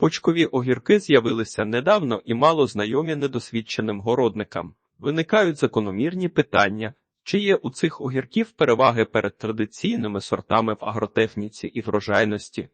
Почкові огірки з'явилися недавно і мало знайомі недосвідченим городникам. Виникають закономірні питання, чи є у цих огірків переваги перед традиційними сортами в агротехніці і врожайності,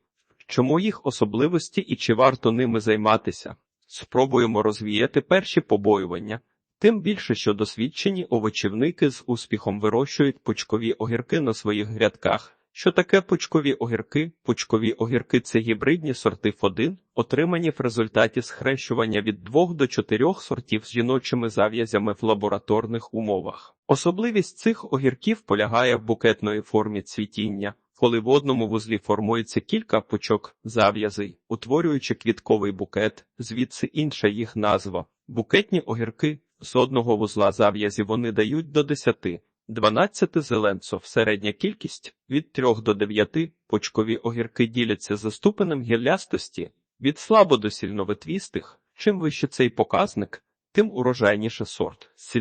чому їх особливості і чи варто ними займатися? Спробуємо розвіяти перші побоювання. Тим більше, що досвідчені овочівники з успіхом вирощують пучкові огірки на своїх грядках. Що таке пучкові огірки? Пучкові огірки це гібридні сорти F1, отримані в результаті схрещування від двох до чотирьох сортів з жіночими зав'язями в лабораторних умовах. Особливість цих огірків полягає в букетної формі цвітіння, коли в одному вузлі формується кілька пучок зав'язей, утворюючи квітковий букет, звідси інша їх назва. Букетні огірки з одного вузла зав'язі вони дають до 10. 12 зеленцов середня кількість від 3 до 9 почкові огірки діляться за ступенем гіллястості від слабо до сільновитвістих. Чим вище цей показник, тим урожайніше сорт. З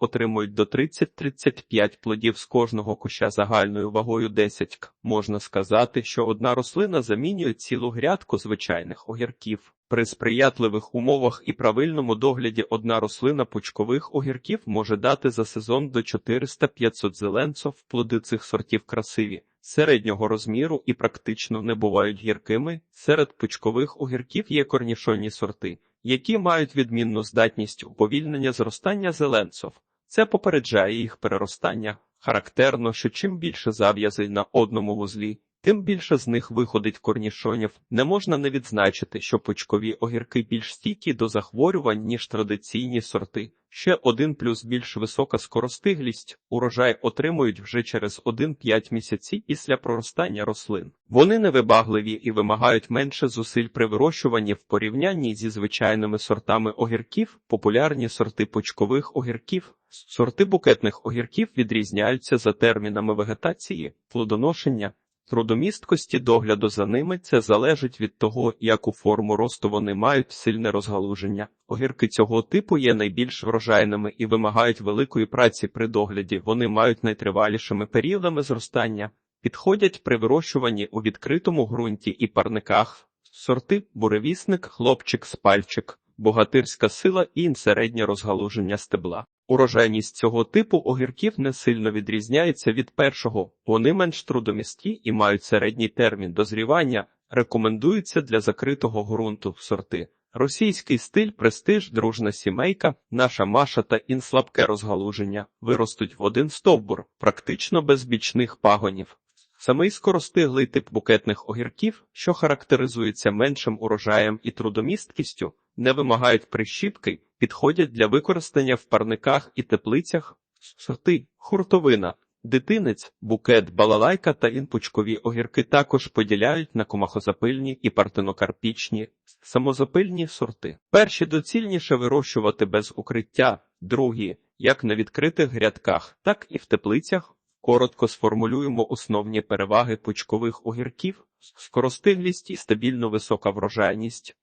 отримують до 30-35 плодів з кожного куща загальною вагою 10 к. Можна сказати, що одна рослина замінює цілу грядку звичайних огірків. При сприятливих умовах і правильному догляді одна рослина пучкових огірків може дати за сезон до 400-500 зеленцов. Плоди цих сортів красиві, середнього розміру і практично не бувають гіркими. Серед пучкових огірків є корнішонні сорти, які мають відмінну здатність уповільнення зростання зеленців. Це попереджає їх переростання. Характерно, що чим більше зав'язей на одному вузлі, тим більше з них виходить корнішонів. Не можна не відзначити, що пучкові огірки більш стійкі до захворювань, ніж традиційні сорти. Ще один плюс більш висока скоростиглість, урожай отримують вже через 1-5 місяців після проростання рослин. Вони невибагливі і вимагають менше зусиль при вирощуванні в порівнянні зі звичайними сортами огірків, популярні сорти почкових огірків. Сорти букетних огірків відрізняються за термінами вегетації, плодоношення, Трудомісткості догляду за ними це залежить від того, яку форму росту вони мають сильне розгалуження. Огірки цього типу є найбільш врожайними і вимагають великої праці при догляді. Вони мають найтривалішими періодами зростання, підходять при вирощуванні у відкритому ґрунті і парниках. Сорти буревісник, хлопчик, спальчик, богатирська сила і середнє розгалуження стебла. Урожайність цього типу огірків не сильно відрізняється від першого, вони менш трудомісті і мають середній термін дозрівання, рекомендуються для закритого ґрунту сорти. Російський стиль, престиж, дружна сімейка, наша маша та інслабке розгалуження виростуть в один стовбур, практично без бічних пагонів. Самий скоростиглий тип букетних огірків, що характеризується меншим урожаєм і трудомісткістю, не вимагають прищіпки, підходять для використання в парниках і теплицях, сорти, хуртовина, дитинець, букет, балалайка та інпучкові огірки також поділяють на комахозапильні і партенокарпічні, самозапильні сорти. Перші доцільніше вирощувати без укриття, другі, як на відкритих грядках, так і в теплицях. Коротко сформулюємо основні переваги пучкових огірків, скоростиглість і стабільно висока врожайність,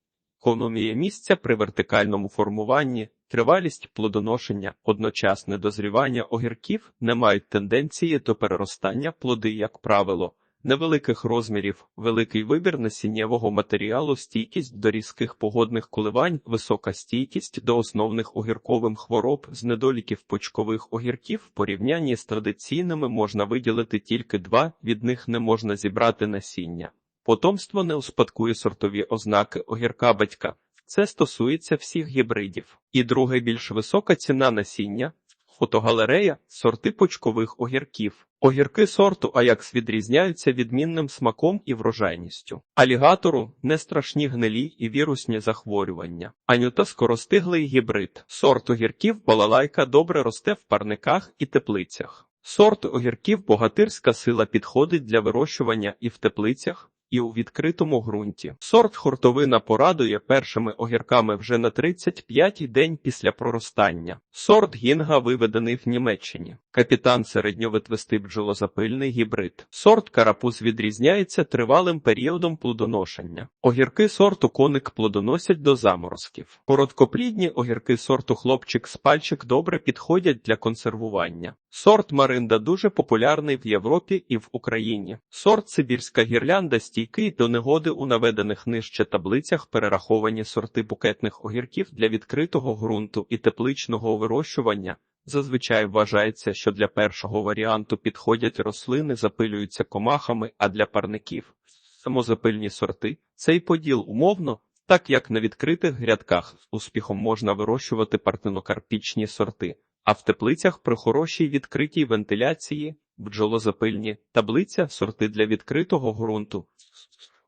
економія місця при вертикальному формуванні, тривалість плодоношення, одночасне дозрівання огірків не мають тенденції до переростання плоди, як правило, невеликих розмірів, великий вибір насіннєвого матеріалу, стійкість до різких погодних коливань, висока стійкість до основних огіркових хвороб. З недоліків почкових огірків в порівнянні з традиційними можна виділити тільки два, від них не можна зібрати насіння. Потомство не успадкує сортові ознаки огірка батька. Це стосується всіх гібридів. І друга більш висока ціна насіння. Фотогалерея сорти почкових огірків. Огірки сорту Аякс відрізняються відмінним смаком і врожайністю. Алігатору не страшні гнилі і вірусні захворювання. Анюта скоростиглий гібрид. Сорт огірків балалайка добре росте в парниках і теплицях. Сорт огірків богатирська сила підходить для вирощування і в теплицях, і у відкритому ґрунті. Сорт хуртовина порадує першими огірками вже на 35-й день після проростання. Сорт гінга виведений в Німеччині. Капітан середньоветвистий бджолозапильний гібрид. Сорт карапуз відрізняється тривалим періодом плодоношення. Огірки сорту коник плодоносять до заморозків. Короткоплідні огірки сорту хлопчик спальчик добре підходять для консервування. Сорт Маринда дуже популярний в Європі і в Україні. Сорт Сибірська гірлянда стійкий до негоди у наведених нижче таблицях перераховані сорти букетних огірків для відкритого ґрунту і тепличного вирощування. Зазвичай вважається, що для першого варіанту підходять рослини, запилюються комахами, а для парників самозапильні сорти. Цей поділ умовно, так як на відкритих грядках з успіхом можна вирощувати партенокарпічні сорти, а в теплицях при хорошій відкритій вентиляції бджолозапильні таблиця сорти для відкритого ґрунту.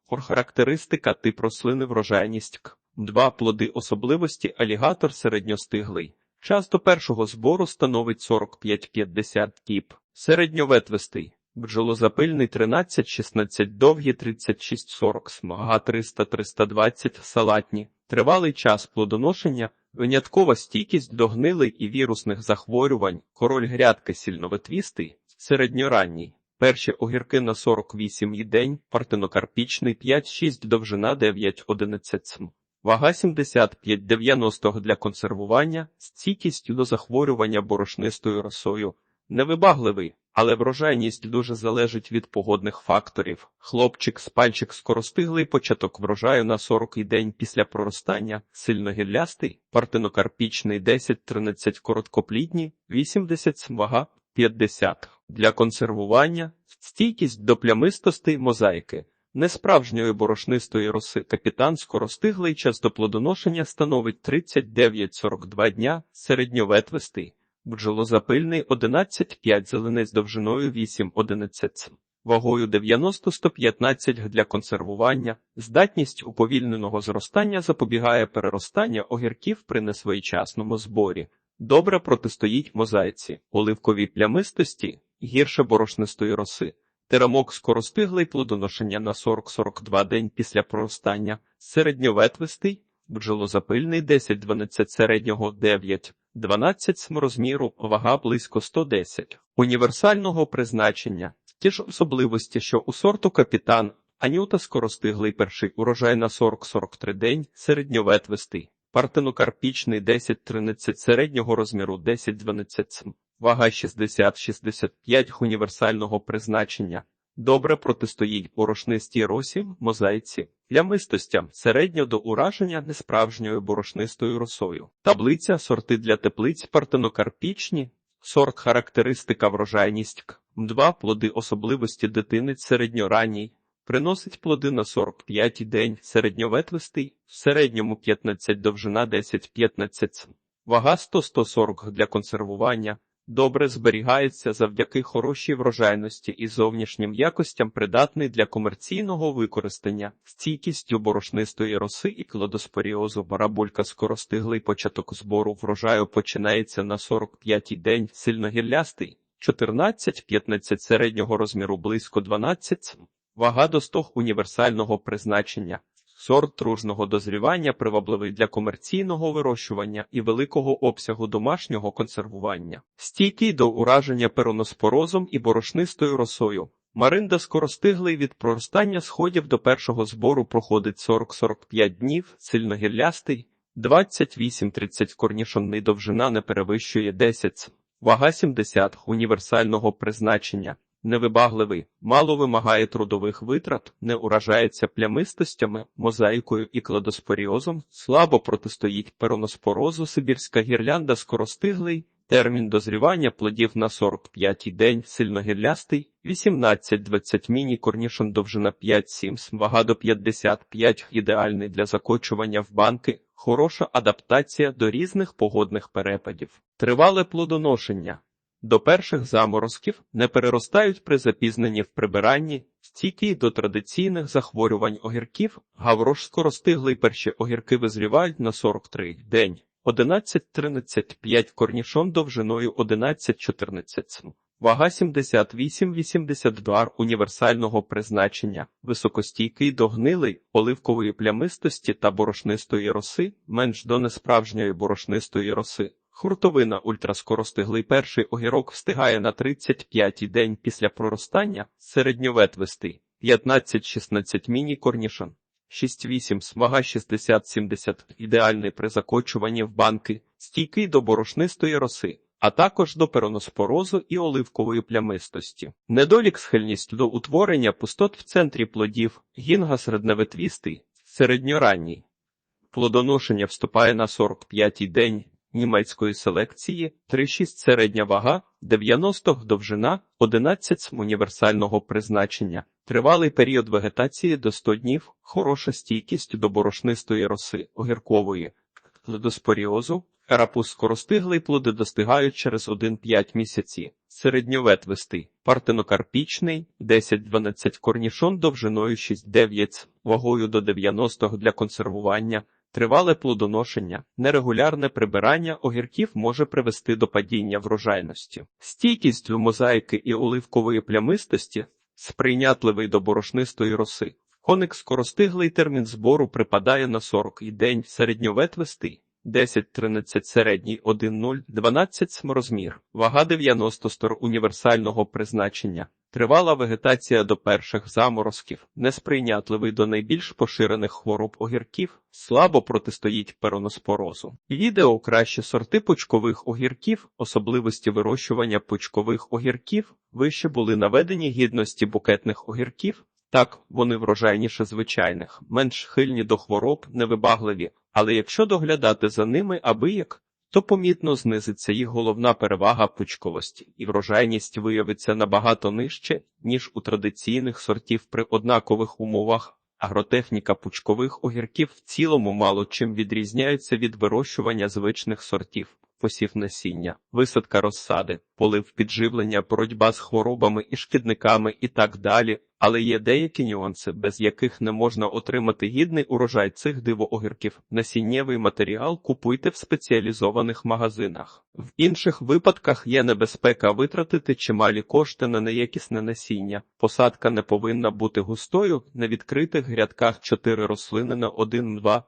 Характеристика тип рослини врожайність К. Два плоди особливості алігатор середньостиглий. Час до першого збору становить 45-50 кіп. Середньоветвистий. Бджолозапильний 13-16 довгі 36-40 смага 300-320 салатні. Тривалий час плодоношення, виняткова стійкість до гнилий і вірусних захворювань, король грядки сильноветвістий, середньоранній. Перші огірки на 48 і день, партенокарпічний 5-6 довжина 9-11 см. Вага 75-90 для консервування, стійкістю до захворювання борошнистою росою. Невибагливий, але врожайність дуже залежить від погодних факторів. Хлопчик з пальчик скоростиглий початок врожаю на 40 день після проростання, сильно гіллястий, партенокарпічний 10-13 короткоплідні, 80 см, вага 50 для консервування, стійкість до плямистостей мозаїки. Несправжньої борошнистої роси капітан скоростиглий час до плодоношення становить 39-42 дня, середньоветвистий, бджолозапильний 11-5 зеленець довжиною 8-11 вагою 90-115 для консервування, здатність уповільненого зростання запобігає переростання огірків при несвоєчасному зборі, добре протистоїть мозаїці, оливковій плямистості, гірше борошнистої роси. Терамок скоростиглий плодоношення на 40-42 день після проростання, середньоветвистий, бджолозапильний 10-12 середнього 9, 12 розміру, вага близько 110, універсального призначення, ті ж особливості, що у сорту капітан, анюта скоростиглий перший урожай на 40-43 день, середньоветвистий, партенокарпічний 10-13 середнього розміру 10-12 см. Вага 60-65 універсального призначення. Добре протистоїть борошнистій росі, мозаїці, плямистостям середньо до ураження несправжньою борошнистою росою. Таблиця сорти для теплиць партенокарпічні, сорт характеристика врожайність К. Два плоди особливості дитини середньоранній. Приносить плоди на 45 день, середньоветвистий, в середньому 15 довжина 10-15 Вага 100-140 для консервування. Добре зберігається завдяки хорошій врожайності і зовнішнім якостям придатний для комерційного використання, стійкістю борошнистої роси і кладоспоріозу барабулька скоростиглий початок збору врожаю починається на 45-й день, сильногірлястий, 14-15 середнього розміру близько 12, вага до 100 універсального призначення. Сорт тружного дозрівання привабливий для комерційного вирощування і великого обсягу домашнього консервування, стійкий до ураження пероноспорозом і борошнистою росою. Маринда скоростиглий від проростання сходів до першого збору проходить 40-45 днів, сильногірлястий, 28-30 корнішонний довжина не перевищує 10, вага 70 універсального призначення. Невибагливий, мало вимагає трудових витрат, не уражається плямистостями, мозаїкою і кладоспоріозом, слабо протистоїть пероноспорозу, сибірська гірлянда скоростиглий, термін дозрівання плодів на 45-й день, сильногірлястий, 18-20 міні корнішон довжина 5-7 вага до 55, ідеальний для закочування в банки, хороша адаптація до різних погодних перепадів, тривале плодоношення. До перших заморозків не переростають при запізненні в прибиранні, стійкі до традиційних захворювань огірків, гаврош скоростиглий перші огірки визрівають на 43 день, 11-13-5 корнішон довжиною 11-14 Вага 78-82 універсального призначення, високостійкий до гнилий, оливкової плямистості та борошнистої роси, менш до несправжньої борошнистої роси. Хуртовина ультраскоростиглий перший огірок встигає на 35-й день після проростання, середньоветвистий, 15-16 міні-корнішон, 6-8 смага 60-70, ідеальний при закочуванні в банки, стійкий до борошнистої роси, а також до пероноспорозу і оливкової плямистості. Недолік схильність до утворення пустот в центрі плодів, гінга середневитвістий, середньоранній. Плодоношення вступає на 45-й день німецької селекції, 3,6 середня вага, 90 довжина, 11 см універсального призначення, тривалий період вегетації до 100 днів, хороша стійкість до борошнистої роси, огіркової, ледоспоріозу, Карапуз скоростиглий плоди достигають через 1-5 місяці. Середньоветвистий, партенокарпічний, 10-12 корнішон довжиною 6-9, вагою до 90 для консервування, тривале плодоношення, нерегулярне прибирання огірків може привести до падіння врожайності. Стійкість мозаїки і оливкової плямистості сприйнятливий до борошнистої роси. Коник скоростиглий термін збору припадає на 40 і день середньоветвистий. 10-13 середній 1-0, 12 сморозмір, вага 90 стор універсального призначення, тривала вегетація до перших заморозків, несприйнятливий до найбільш поширених хвороб огірків, слабо протистоїть пероноспорозу. Відео кращі сорти пучкових огірків, особливості вирощування пучкових огірків, вище були наведені гідності букетних огірків. Так, вони врожайніше звичайних, менш хильні до хвороб, невибагливі, але якщо доглядати за ними аби як, то помітно знизиться їх головна перевага пучковості, і врожайність виявиться набагато нижче, ніж у традиційних сортів при однакових умовах. Агротехніка пучкових огірків в цілому мало чим відрізняється від вирощування звичних сортів. Посів насіння, висадка розсади, полив підживлення, боротьба з хворобами і шкідниками і так далі, але є деякі нюанси, без яких не можна отримати гідний урожай цих дивоогірків. Насіннєвий матеріал купуйте в спеціалізованих магазинах. В інших випадках є небезпека витратити чималі кошти на неякісне насіння. Посадка не повинна бути густою на відкритих грядках 4 рослини на 1-2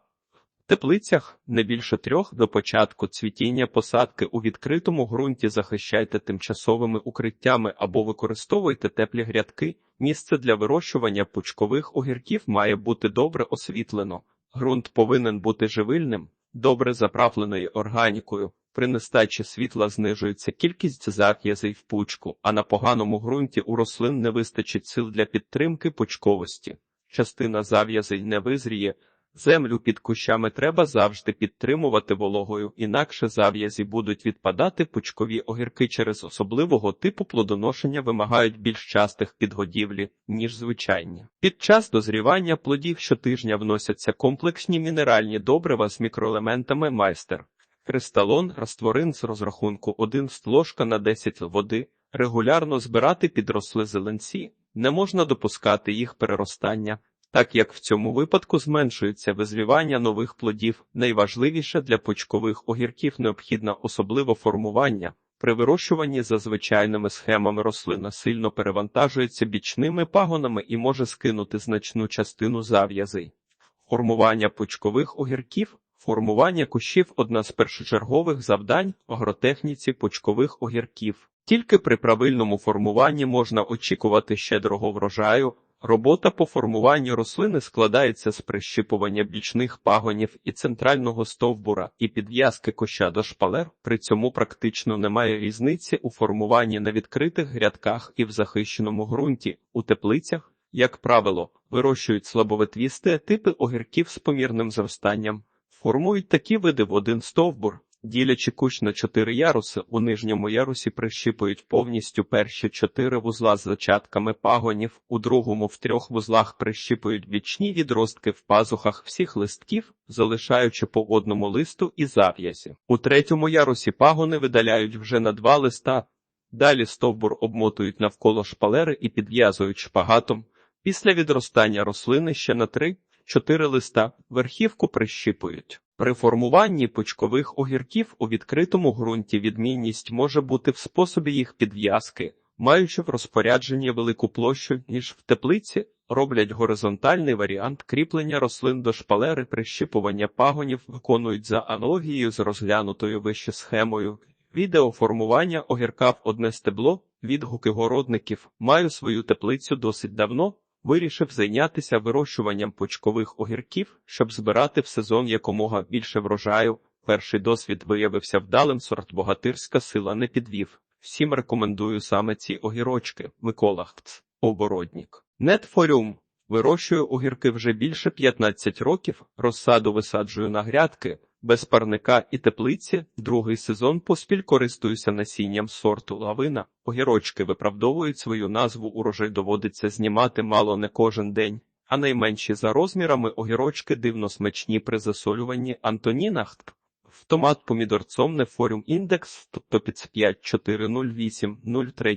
теплицях не більше трьох до початку цвітіння посадки у відкритому ґрунті захищайте тимчасовими укриттями або використовуйте теплі грядки. Місце для вирощування пучкових огірків має бути добре освітлено. Ґрунт повинен бути живильним, добре заправленою органікою. При нестачі світла знижується кількість зав'язей в пучку, а на поганому ґрунті у рослин не вистачить сил для підтримки пучковості. Частина зав'язей не визріє, Землю під кущами треба завжди підтримувати вологою, інакше зав'язі будуть відпадати пучкові огірки через особливого типу плодоношення вимагають більш частих підгодівлі, ніж звичайні. Під час дозрівання плодів щотижня вносяться комплексні мінеральні добрива з мікроелементами майстер. Кристалон, растворин з розрахунку 1 ложка на 10 води, регулярно збирати підросли зеленці, не можна допускати їх переростання. Так як в цьому випадку зменшується визвівання нових плодів, найважливіше для почкових огірків необхідне особливо формування. При вирощуванні за звичайними схемами рослина сильно перевантажується бічними пагонами і може скинути значну частину зав'язей. Формування почкових огірків, формування кущів одна з першочергових завдань агротехніці почкових огірків. Тільки при правильному формуванні можна очікувати щедрого врожаю. Робота по формуванню рослини складається з прищипування бічних пагонів і центрального стовбура і підв'язки коща до шпалер, при цьому практично немає різниці у формуванні на відкритих грядках і в захищеному ґрунті, у теплицях, як правило, вирощують слабовитвісти типи огірків з помірним зростанням, формують такі види в один стовбур. Ділячи кущ на чотири яруси, у нижньому ярусі прищіпують повністю перші чотири вузла з зачатками пагонів, у другому в трьох вузлах прищіпують бічні відростки в пазухах всіх листків, залишаючи по одному листу і зав'язі. У третьому ярусі пагони видаляють вже на два листа. Далі стовбур обмотують навколо шпалери і підв'язують шпагатом. Після відростання рослини ще на три чотири листа верхівку прищіпують. При формуванні пучкових огірків у відкритому ґрунті відмінність може бути в способі їх підв'язки, маючи в розпорядженні велику площу, ніж в теплиці, роблять горизонтальний варіант кріплення рослин до шпалери, прищіпування пагонів, виконують за аналогією з розглянутою вище схемою. Відео формування огірка в одне стебло, відгуки городників, маю свою теплицю досить давно. Вирішив зайнятися вирощуванням почкових огірків, щоб збирати в сезон якомога більше врожаю. Перший досвід виявився вдалим, сорт богатирська сила не підвів. Всім рекомендую саме ці огірочки. Микола Хц, оборотнік. Нетфоріум. Вирощую огірки вже більше 15 років, розсаду висаджую на грядки, без парника і теплиці. Другий сезон поспіль користуюся насінням сорту лавина. Огірочки виправдовують свою назву, урожай доводиться знімати мало не кожен день. А найменші за розмірами огірочки дивно смачні при засолюванні Антоніна Хтп. В томат помідорцом нефоріум індекс, тобто під 5408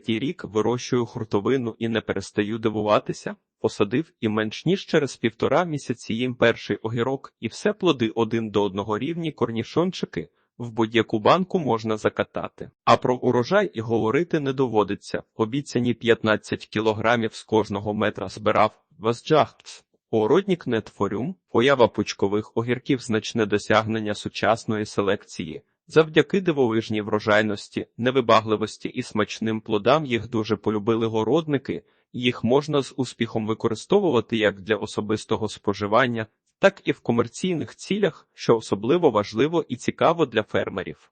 рік вирощую хуртовину і не перестаю дивуватися. Посадив і менш ніж через півтора місяці їм перший огірок, і все плоди один до одного рівні корнішончики. В будь-яку банку можна закатати. А про урожай і говорити не доводиться. Обіцяні 15 кілограмів з кожного метра збирав Вазджахтс. Ороднік нетфоріум, поява пучкових огірків значне досягнення сучасної селекції. Завдяки дивовижній врожайності, невибагливості і смачним плодам їх дуже полюбили городники, їх можна з успіхом використовувати як для особистого споживання, так і в комерційних цілях, що особливо важливо і цікаво для фермерів.